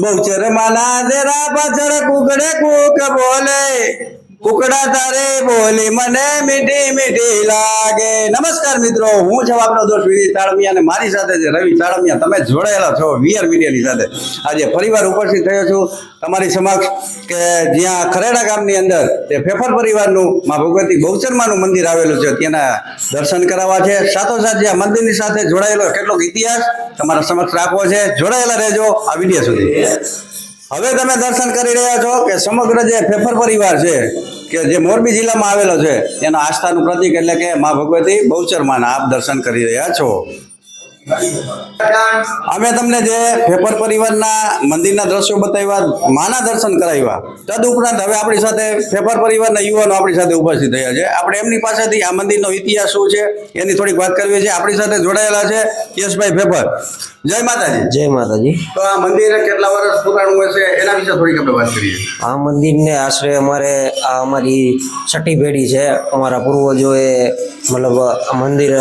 બહુચર માના દેરા પાછળ કુકડે કુક બોલે. કુકડા તારે બોલી મને મીઠી મીઠી લાગે. નમસ્કાર મિત્રો હું છું આપનો દોસ્ત વિધિ તાળમિયા અને મારી સાથે છે રવિ તાળમિયા. તમે જોડાયેલા છો વીઆર મીડિયાની સાથે. આજે ફરીવાર ઉપસ્થિત થયો છું તમારી સમક્ષ કે જ્યાં ખરેડા ગામની અંદર તે ફેફર પરિવારનું મા ભગવતી બહુચરમાનું મંદિર આવેલું છે ત્યાંના દર્શન કરાવવા છે. સાથોસાથ જ્યાં મંદિરની સાથે જોડાયેલો કેટલોક ઇતિહાસ તમારા સમક્ષ રાખવો છે. જોડાયેલા રહેજો આ વીડિયો સુધી. હવે તમે દર્શન કરી રહ્યા છો કે સમગ્ર જે ફેફર પરિવાર છે કે જે મોરબી જિલ્લામાં આવેલો છે તેના આસ્થાનું પ્રતિક એટલે કે મા ભગવતી બહુચરમાના આપ દર્શન કરી રહ્યા છો. અમે તમને જે પેપર પરિવારના મંદિરના દ્રશ્યો બતાવ્યા માના દર્શન કરાવ્યા. તદ ઉપરાંત હવે આપણી સાથે ફેફર પરિવારના યુવાનો આપણી સાથે ઉપસ્થિત થયા છે. આપણે એમની પાસેથી આ મંદિરનો ઇતિહાસ શું છે એની થોડીક વાત કરવી છે. આપણી સાથે જોડાયેલા છે યશભાઈ ફેફર જય માતાજી. જય માતાજી. તો આ મંદિર કેટલા વર્ષ પુરાણું હશે એના વિશે થોડીક આપણે વાત કરીએ. આ મંદિરને આશરે અમારે આ અમારી છઠ્ઠી પેઢી છે. અમારા પૂર્વજોએ મતલબ આ મંદિર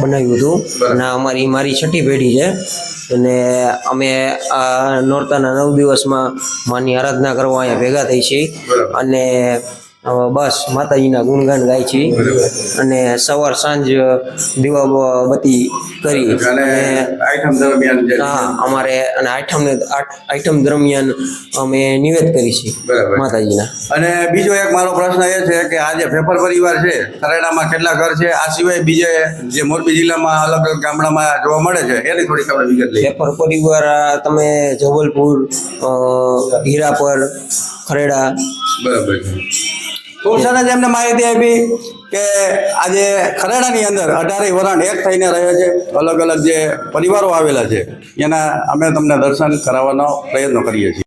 બનાવ્યું હતું. અને અમારી મારી છઠ્ઠી પેઢી છે. અને અમે આ નોરતાના નવ દિવસમાં માની આરાધના કરવા અહીંયા ભેગા થઈ છીએ. અને બસ માતાજીના ગુણગાન ગાય છે અને સવાર સાંજ દીવા બત્તી કરી અને આઈટમ દરમિયાન હા અમારે અને આઠમ આઈટમ દરમિયાન અમે નિવેદ કરી છે. માતાજીના. અને બીજો એક મારો પ્રશ્ન એ છે કે આ જે ફેફર પરિવાર છે ખરેડામાં કેટલા ઘર છે? આ સિવાય બીજે જે મોરબી જિલ્લામાં અલગ અલગ ગામડામાં જોવા મળે છે એની થોડીક ખબર વિગત લઈએ. પેપર પરિવાર તમે જબલપુર હીરાપર ખરેડા. બરાબર છે ખૂબ એમને માહિતી આપી કે આજે ખરેડાની અંદર અઢારે વરણ એક થઈને રહે છે. અલગ અલગ જે પરિવારો આવેલા છે, એના અમે તમને દર્શન કરાવવાનો પ્રયત્ન કરીએ છીએ.